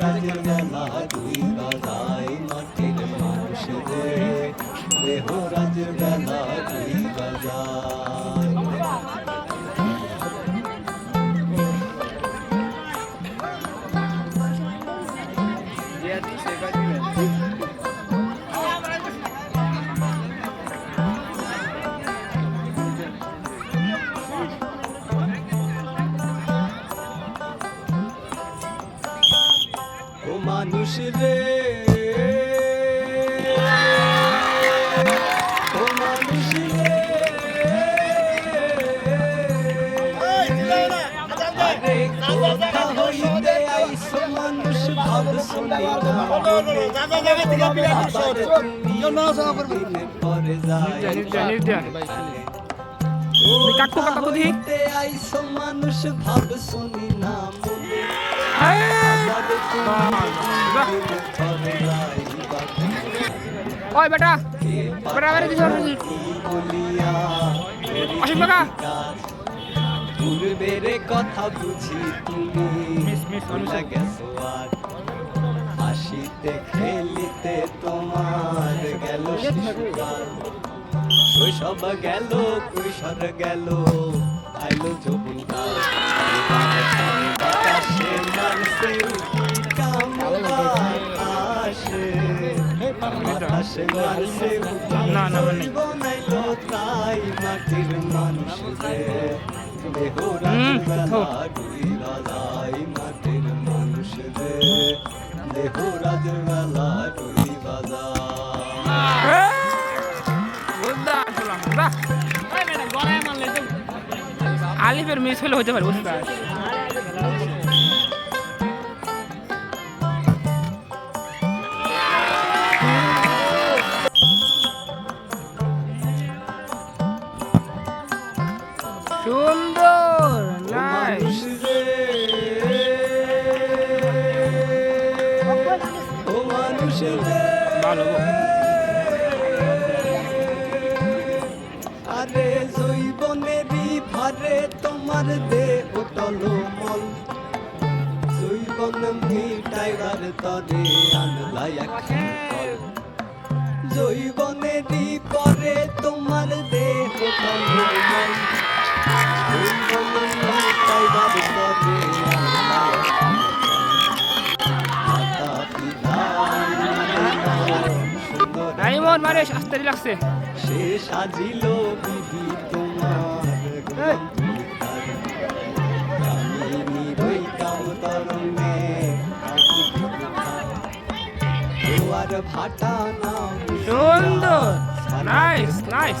রাজের বেলা দুই বাজায় মাটির মানুষ রে দেহ রাজের বেলা দুই বাজায় ও মানুষ রে ও মানুষ রে আরে কোথা হইতে আইসো মানুষ ভাব শুনি মনে। পরে যাই কাকু, কাকু, দেখি। হইতে আইসো মানুষ ভাব শুনি না ওই বেটা বেটা বেটা দিছ? অসীম কাকা। পূর্বের কথা বুঝি তুমি মিস, মিস, ভুলে গেছো আর হাসিতে খেলিতে তোমার গেল শিশুকাল শৈশব গেল কৈশোর গেল আইলো যৌবনকাল। বাতাসে মানসে না, না, আমার তাই মাটির মানুষ দেহ হুম, রাজবেলা দুই রাজাই মাটির মানুষ দেহ রাজবেলা দুই বাজার আলিফের মিস হলে হতে পারে বুঝতে সুন্দর নাইস ভালো আরে জৈবনেরই ভারে তোমার দেহ টলমল জৈবন মিটাইবার তরে আনলাই একখান জৈবনেরই পরে তোমার দেহ টলমল ডায়মন্ড মারে আসতে লাগছে। সে সাজিল তোমার সুন্দর। Nice nice